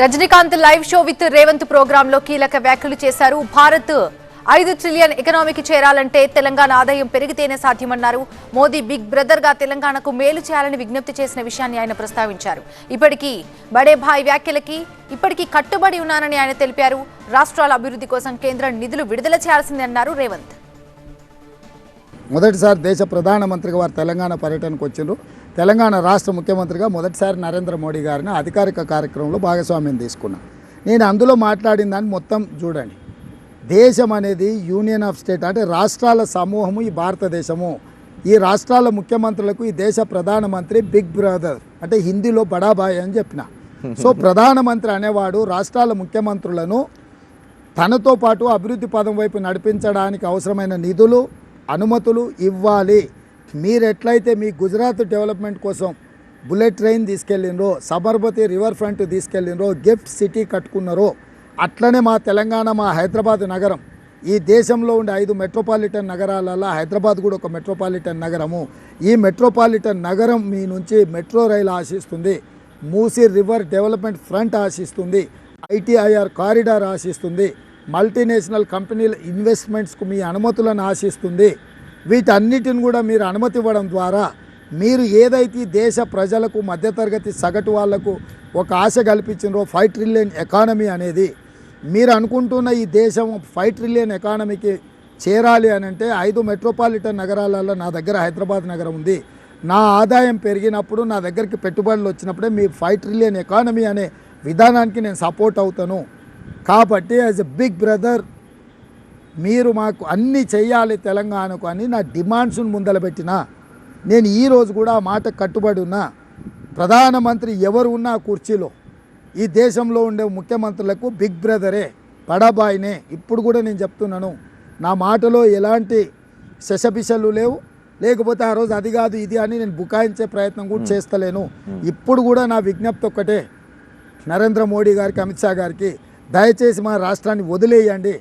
Rajinikanth live show with Revanth ప్రోగ్రామ్లో కీలక వ్యాఖ్యలు చేశారు. భారత్ ఐదు ట్రిలియన్ ఎకనామీకి చేరాలంటే తెలంగాణ ఆదాయం పెరిగితేనే సాధ్యమన్నారు. మోదీ బిగ్ బ్రదర్గా తెలంగాణకు మేలు చేయాలని విజ్ఞప్తి చేసిన విషయాన్ని ఆయన ప్రస్తావించారు. ఇప్పటికీ బడే భాయ్ వ్యాఖ్యలకి ఇప్పటికీ కట్టుబడి ఉన్నానని ఆయన తెలిపారు. రాష్ట్రాల అభివృద్ధి కోసం కేంద్రం నిధులు విడుదల చేయాల్సిందే అన్నారు రేవంత్. మొదటిసారి దేశ ప్రధానమంత్రిగా వారు తెలంగాణ పర్యటనకు వచ్చిండ్రు. తెలంగాణ రాష్ట్ర ముఖ్యమంత్రిగా మొదటిసారి నరేంద్ర మోడీ గారిని అధికారిక కార్యక్రమంలో భాగస్వామ్యం తీసుకున్నాను నేను అందులో మాట్లాడిన దాన్ని మొత్తం చూడండి. దేశం అనేది యూనియన్ ఆఫ్ స్టేట్ అంటే రాష్ట్రాల సమూహము ఈ భారతదేశము. ఈ రాష్ట్రాల ముఖ్యమంత్రులకు ఈ దేశ ప్రధానమంత్రి బిగ్ బ్రదర్ అంటే హిందీలో బడాబాయ్ అని చెప్పిన. సో ప్రధానమంత్రి అనేవాడు రాష్ట్రాల ముఖ్యమంత్రులను తనతో పాటు అభివృద్ధి పదం వైపు నడిపించడానికి అవసరమైన నిధులు అనుమతులు ఇవ్వాలి. మీరు ఎట్లయితే మీ గుజరాత్ డెవలప్మెంట్ కోసం బుల్లెట్ ట్రైన్ తీసుకెళ్ళినరో సబర్మతి రివర్ ఫ్రంట్ తీసుకెళ్ళినరో గిఫ్ట్ సిటీ కట్టుకున్నారో అట్లనే మా తెలంగాణ మా హైదరాబాద్ నగరం ఈ దేశంలో ఉండే ఐదు మెట్రోపాలిటన్ నగరాలలో హైదరాబాద్ కూడా ఒక మెట్రోపాలిటన్ నగరము. ఈ మెట్రోపాలిటన్ నగరం మీ నుంచి మెట్రో రైలు ఆశిస్తుంది మూసీ రివర్ డెవలప్మెంట్ ఫ్రంట్ ఆశిస్తుంది ఐటీఐఆర్ కారిడార్ ఆశిస్తుంది మల్టీనేషనల్ కంపెనీల ఇన్వెస్ట్మెంట్స్కు మీ అనుమతులను ఆశిస్తుంది. వీటన్నిటిని కూడా మీరు అనుమతి ఇవ్వడం ద్వారా మీరు ఏదైతే దేశ ప్రజలకు మధ్యతరగతి సగటు వాళ్ళకు ఒక ఆశ కల్పించినరో ఫైవ్ ట్రిలియన్ ఎకానమీ అనేది మీరు అనుకుంటున్న ఈ దేశం ఫైవ్ ట్రిలియన్ ఎకానమీకి చేరాలి అని అంటే ఐదు మెట్రోపాలిటన్ నగరాలలో నా దగ్గర హైదరాబాద్ నగరం ఉంది. నా ఆదాయం పెరిగినప్పుడు నా దగ్గరికి పెట్టుబడులు వచ్చినప్పుడే మీ ఫైవ్ ట్రిలియన్ ఎకానమీ అనే విధానానికి నేను సపోర్ట్ అవుతాను. కాబట్టి యాజ్ ఎ బిగ్ బ్రదర్ మీరు మాకు అన్నీ చెయ్యాలి తెలంగాణకు అని నా డిమాండ్స్ను ముందలబెట్టిన నేను ఈరోజు కూడా ఆ మాట కట్టుబడి ఉన్నా ప్రధానమంత్రి ఎవరు ఉన్నా కుర్చీలో ఈ దేశంలో ఉండే ముఖ్యమంత్రులకు బిగ్ బ్రదరే పడాబాయినే. ఇప్పుడు కూడా నేను చెప్తున్నాను నా మాటలో ఎలాంటి శశపిశలు లేవు లేకపోతే ఆ రోజు అది కాదు ఇది అని నేను బుకాయించే ప్రయత్నం కూడా చేస్తలేను. ఇప్పుడు కూడా నా విజ్ఞప్తి ఒక్కటే నరేంద్ర మోడీ గారికి అమిత్ షా గారికి దయచేసి మా రాష్ట్రాన్ని వదిలేయండి.